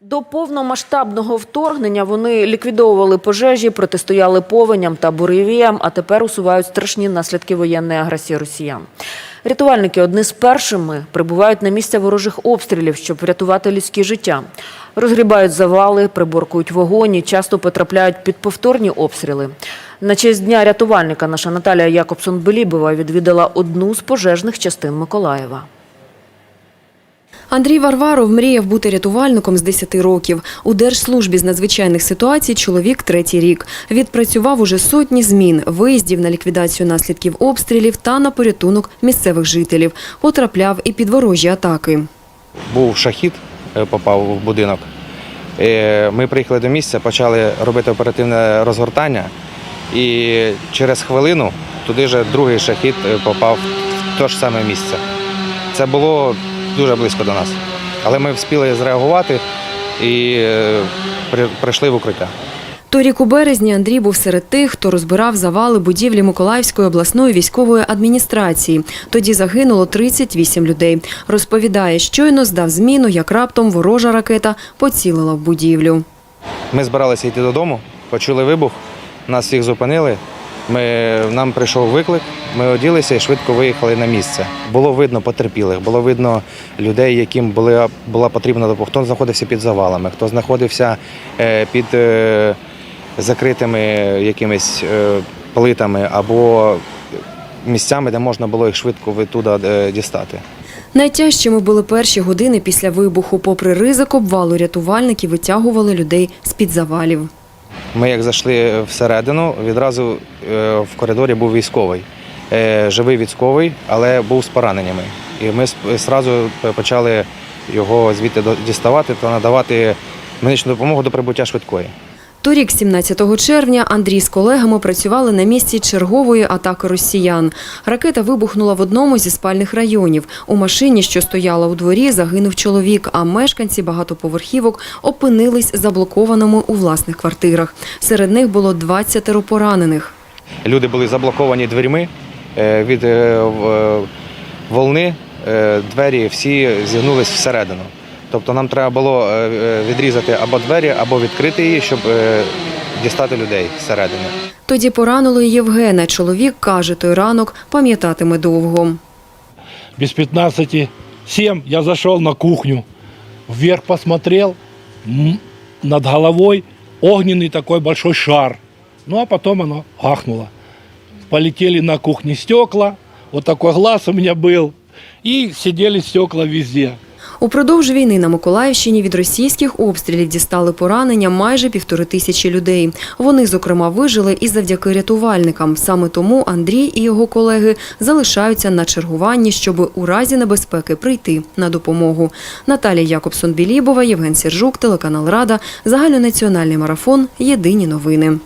До повномасштабного вторгнення вони ліквідовували пожежі, протистояли повеням та буревіям, а тепер усувають страшні наслідки воєнної агресії росіян. Рятувальники одні з першими прибувають на місця ворожих обстрілів, щоб врятувати людські життя. Розгрібають завали, приборкують вогоні, часто потрапляють під повторні обстріли. На честь дня рятувальника наша Наталія Якобсон-Белібова відвідала одну з пожежних частин Миколаєва. Андрій Варваров мріяв бути рятувальником з 10 років. У Держслужбі з надзвичайних ситуацій чоловік третій рік. Відпрацював уже сотні змін, виїздів на ліквідацію наслідків обстрілів та на порятунок місцевих жителів. Потрапляв і під ворожі атаки. був шахід, е, попав в будинок. Е, Ми приїхали до місця, почали робити оперативне розгортання, і через хвилину туди же другий шахід е, попав в те ж саме місце. Це було дуже близько до нас. Але ми встигли зреагувати і е, прийшли в укриття. Торік у березні Андрій був серед тих, хто розбирав завали будівлі Миколаївської обласної військової адміністрації. Тоді загинуло 38 людей. Розповідає, щойно здав зміну, як раптом ворожа ракета поцілила в будівлю. Ми збиралися йти додому, почули вибух, нас всіх зупинили. Ми, нам прийшов виклик, ми оділися і швидко виїхали на місце. Було видно потерпілих, було видно людей, яким були, була потрібна допомога. Хто знаходився під завалами, хто знаходився е, під е, закритими якимись е, плитами або місцями, де можна було їх швидко е, дістати. Найтяжчими були перші години після вибуху. Попри ризик обвалу, рятувальники витягували людей з-під завалів. Ми як зайшли всередину, відразу е, в коридорі був військовий. Е, Живий військовий, але був з пораненнями. І ми одразу почали його звідти діставати та надавати медичну допомогу до прибуття швидкої. Торік, 17 червня, Андрій з колегами працювали на місці чергової атаки росіян. Ракета вибухнула в одному зі спальних районів. У машині, що стояла у дворі, загинув чоловік, а мешканці багатоповерхівок опинились заблокованими у власних квартирах. Серед них було 20 поранених. Люди були заблоковані дверьми е, від е, волни, е, двері всі зігнулись всередину. Тобто нам треба було е, е, відрізати або двері, або відкрити її, щоб е, дістати людей зсередини. Тоді поранили Євгена. Чоловік каже, той ранок пам'ятатиме довго. без 15 7 я зашел на кухню, вверх посмотрел, над головой огненный такой большой шар. Ну а потом оно гахнуло. Полетели на кухне стекла, вот такой глаз у меня был, и сидели стекла везде. Упродовж війни на Миколаївщині від російських обстрілів дістали поранення майже півтори тисячі людей. Вони, зокрема, вижили і завдяки рятувальникам. Саме тому Андрій і його колеги залишаються на чергуванні, щоб у разі небезпеки прийти на допомогу. Наталія Якобсон-Білібова, Євген Сержук, телеканал Рада, загальнонаціональний марафон. Єдині новини.